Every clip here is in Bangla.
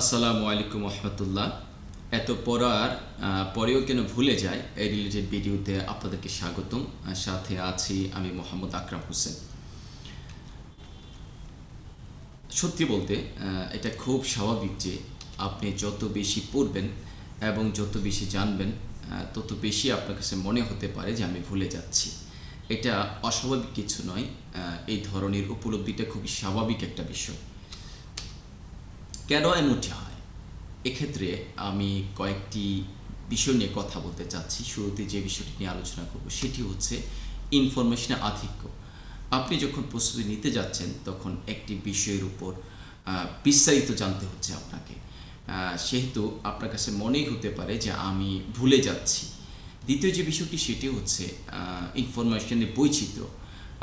আসসালামু আলাইকুম রহমতুল্লাহ এত পড়ার পরেও কেন ভুলে যায় এই রিলেটেড ভিডিওতে আপনাদেরকে স্বাগতম। সাথে আছি আমি মোহাম্মদ আকরাম হোসেন। সত্যি বলতে এটা খুব স্বাভাবিক যে আপনি যত বেশি পড়বেন এবং যত বেশি জানবেন তত বেশি আপনার কাছে মনে হতে পারে যে আমি ভুলে যাচ্ছি। এটা অস্বাভাবিক কিছু নয় এই ধরনের উপলব্ধিটা খুবই স্বাভাবিক একটা বিষয়। কেন এমনটি হয় এক্ষেত্রে আমি কয়েকটি বিষয় নিয়ে কথা বলতে চাচ্ছি। শুরুতে যে বিষয়টি নিয়ে আলোচনা করব সেটি হচ্ছে ইনফরমেশনের আধিক্য। আপনি যখন প্রস্তুতি নিতে যাচ্ছেন, তখন একটি বিষয়ের উপর বিস্তারিত জানতে হচ্ছে আপনাকে। সেহেতু আপনার কাছে মনেই হতে পারে যে আমি ভুলে যাচ্ছি। দ্বিতীয় যে বিষয়টি, সেটি হচ্ছে ইনফরমেশনের বৈচিত্র্য।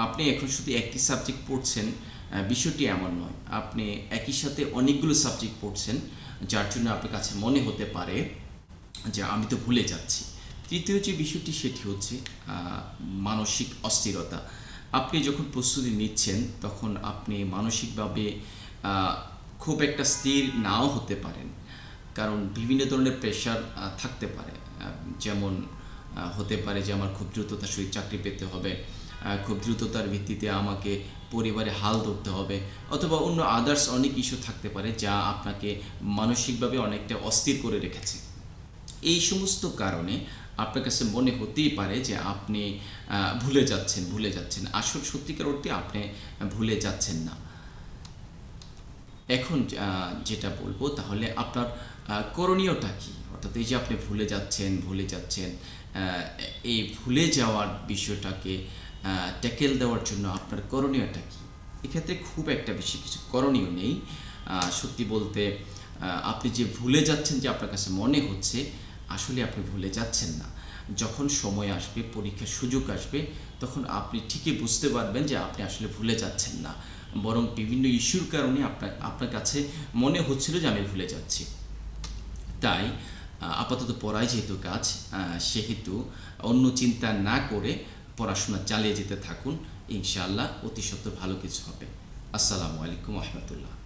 আপনি এখন শুধু একটি সাবজেক্ট পড়ছেন বিষয়টি এমন নয়। আপনি একই সাথে অনেকগুলো সাবজেক্ট পড়ছেন, যার জন্য আপনার কাছে মনে হতে পারে যে আমি তো ভুলে যাচ্ছি। তৃতীয় যে বিষয়টি, সেটি হচ্ছে মানসিক অস্থিরতা। আপনি যখন প্রস্তুতি নিচ্ছেন, তখন আপনি মানসিকভাবে খুব একটা স্থির নাও হতে পারেন। কারণ বিভিন্ন ধরনের প্রেশার থাকতে পারে। যেমন হতে পারে যে আমার খুব দ্রুততার সহিত চাকরি পেতে হবে খুব দ্রুততার ভিত্তিতে আমাকে পরিবারে হাল ধরতে হবে, অথবা অন্য আদার্স অনেক ইস্যু থাকতে পারে যা আপনাকে মানসিকভাবে অনেকটা অস্থির করে রেখেছে। এই সমস্ত কারণে আপনার কাছে মনে হতেই পারে যে আপনি ভুলে যাচ্ছেন ভুলে যাচ্ছেন। আসল সত্যিকার অর্থে আপনি ভুলে যাচ্ছেন না। এখন যেটা বলব তাহলে আপনার করণীয়টা কি? অর্থাৎ এই যে আপনি ভুলে যাচ্ছেন ভুলে যাচ্ছেন এই ভুলে যাওয়ার বিষয়টাকে ট্যাকেল দেওয়ার জন্য আপনার করণীয়টা কি? এক্ষেত্রে খুব একটা বেশি কিছু করণীয় নেই। সত্যি বলতে আপনি যে ভুলে যাচ্ছেন যে আপনার কাছে মনে হচ্ছে, আসলে আপনি ভুলে যাচ্ছেন না। যখন সময় আসবে, পরীক্ষার সুযোগ আসবে, তখন আপনি ঠিকই বুঝতে পারবেন যে আপনি আসলে ভুলে যাচ্ছেন না। বরং বিভিন্ন ইস্যুর কারণে আপনার আপনার কাছে মনে হচ্ছিল যে আমি ভুলে যাচ্ছি। তাই আপাতত পড়াই যেহেতু কাজ সেহেতু অন্য চিন্তা না করে পড়াশোনা চালিয়ে যেতে থাকুন ইনশাআল্লাহ অতি সত্য ভালো কিছু হবে। আসসালামু আলাইকুম রহমতুল্লাহ।